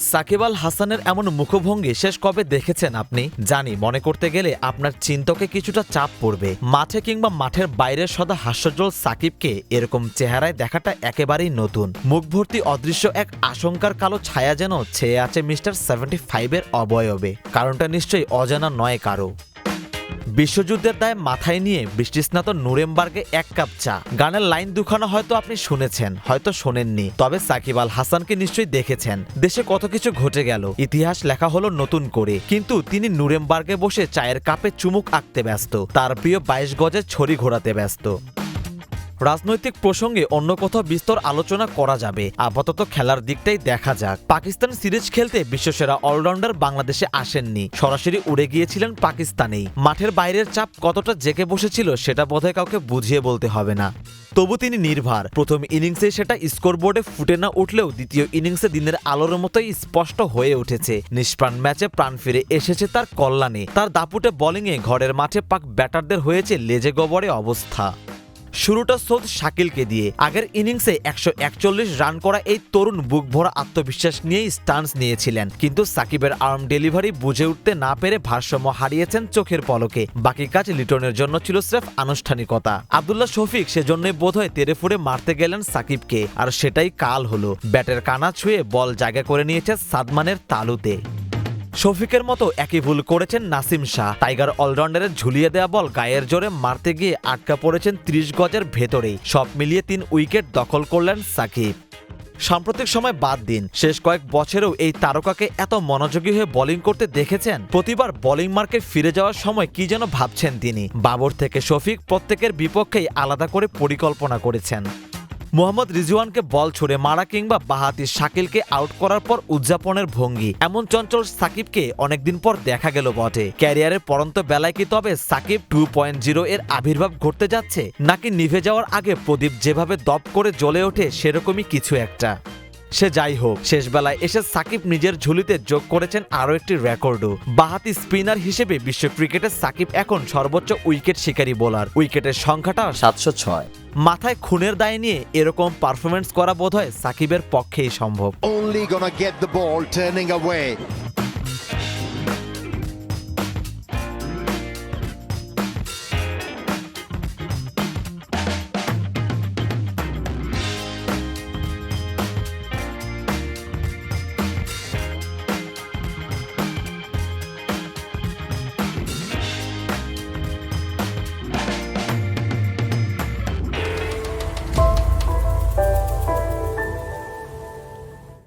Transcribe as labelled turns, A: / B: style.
A: সাকিব আল হাসানের এমন মুখভঙ্গি শেষ কবে দেখেছেন আপনি? জানি, মনে করতে গেলে আপনার চিন্তকে কিছুটা চাপ পড়বে। মাঠে কিংবা মাঠের বাইরে সদা হাস্যজ্জ্বল সাকিবকে এরকম চেহারায় দেখাটা একেবারেই নতুন। মুখ ভর্তি অদৃশ্য এক আশঙ্কার কালো ছায়া যেন ছেয়ে আছে মিস্টার সেভেন্টি ফাইভের অবয়বে। কারণটা নিশ্চয়ই অজানা নয় কারও। বিশ্বযুদ্ধের দায় মাথায় নিয়ে বৃষ্টিস্নাত নুরেমবার্গে এক কাপ চা। গানের লাইন দুখানো হয়তো আপনি শুনেছেন, হয়তো শোনেননি। তবে সাকিব আল হাসানকে নিশ্চয়ই দেখেছেন। দেশে কত কিছু ঘটে গেল, ইতিহাস লেখা হলো নতুন করে। কিন্তু তিনি নুরেমবার্গে বসে চায়ের কাপে চুমুক আঁকতে ব্যস্ত, তার প্রিয় বাইশ গজের ছড়ি ঘোরাতে ব্যস্ত। রাজনৈতিক প্রসঙ্গে অন্য কোথাও বিস্তর আলোচনা করা যাবে। আপাতত খেলার দিকটাই দেখা যাক। পাকিস্তান সিরিজ খেলতে বিশ্বসেরা অলরাউন্ডার বাংলাদেশে আসেননি। সরাসরি উড়ে গিয়েছিলেন পাকিস্তানেই। মাঠের বাইরের চাপ কতটা জেকে বসেছিল সেটা বোধহয় কাউকে বুঝিয়ে বলতে হবে না। তবু তিনি নির্ভার। প্রথম ইনিংসে সেটা স্কোরবোর্ডে ফুটে না উঠলেও দ্বিতীয় ইনিংসে দিনের আলোর মতোই স্পষ্ট হয়ে উঠেছে। নিষ্প্রাণ ম্যাচে প্রাণ ফিরে এসেছে তার কল্যাণে। তার দাপুটে বোলিংয়ে ঘরের মাঠে পাক ব্যাটারদের হয়েছে লেজে গবরে অবস্থা। শুরুটা সৌদ শাকিলকে দিয়ে। আগের ইনিংসে একশো একচল্লিশ রান করা এই তরুণ বুক ভরা আত্মবিশ্বাস নিয়েই স্টান্স নিয়েছিলেন। কিন্তু সাকিবের আর্ম ডেলিভারি বুঝে উঠতে না পেরে ভারসাম্য হারিয়েছেন চোখের পলকে। বাকি কাজ লিটনের জন্য ছিল স্রেফ আনুষ্ঠানিকতা। আবদুল্লাহ শফিক সেজন্যই বোধহয় তেরে ফুড়ে মারতে গেলেন সাকিবকে। আর সেটাই কাল হলো। ব্যাটের কানা ছুঁয়ে বল জায়গা করে নিয়েছে সাদমানের তালুতে। শফিকের মতো একই ভুল করেছেন নাসিম শাহ। টাইগার অলরাউন্ডারের ঝুলিয়ে দেওয়া বল গায়ের জোরে মারতে গিয়ে আটকা পড়েছেন ত্রিশ গজের ভেতরেই। সব মিলিয়ে তিন উইকেট দখল করলেন সাকিব। সাম্প্রতিক সময় বাদ দিন। শেষ কয়েক বছরেও এই তারকাকে এত মনোযোগী হয়ে বোলিং করতে দেখেছেন? প্রতিবার বোলিং মার্কে ফিরে যাওয়ার সময় কি যেন ভাবছেন তিনি? বাবর থেকে শফিক প্রত্যেকের বিপক্ষেই আলাদা করে পরিকল্পনা করেছেন। মোহাম্মদ রিজওয়ানকে বল ছুড়ে মারা কিংবা বাহাতি শাকিলকে আউট করার পর উদযাপনের ভঙ্গি। এমন চঞ্চল সাকিবকে অনেকদিন পর দেখা গেল বটে। ক্যারিয়ারের পরন্ত বেলায় কি তবে সাকিব টু পয়েন্ট জিরো এর আবির্ভাব ঘটতে যাচ্ছে, নাকি নিভে যাওয়ার আগে প্রদীপ যেভাবে দপ করে জ্বলে ওঠে সেরকমই কিছু একটা? সে যাই হোক শেষ বেলায় এসে সাকিব নিজের ঝুলিতে যোগ করেছেন আরও একটি রেকর্ডও। বাহাতি স্পিনার হিসেবে বিশ্ব ক্রিকেটে সাকিব এখন সর্বোচ্চ উইকেট শিকারী বোলার। উইকেটের সংখ্যাটা
B: সাতশো ছয়।
A: মাথায় খুনের দায় নিয়ে এরকম পারফরমেন্স করা বোধহয় সাকিবের পক্ষেই সম্ভব।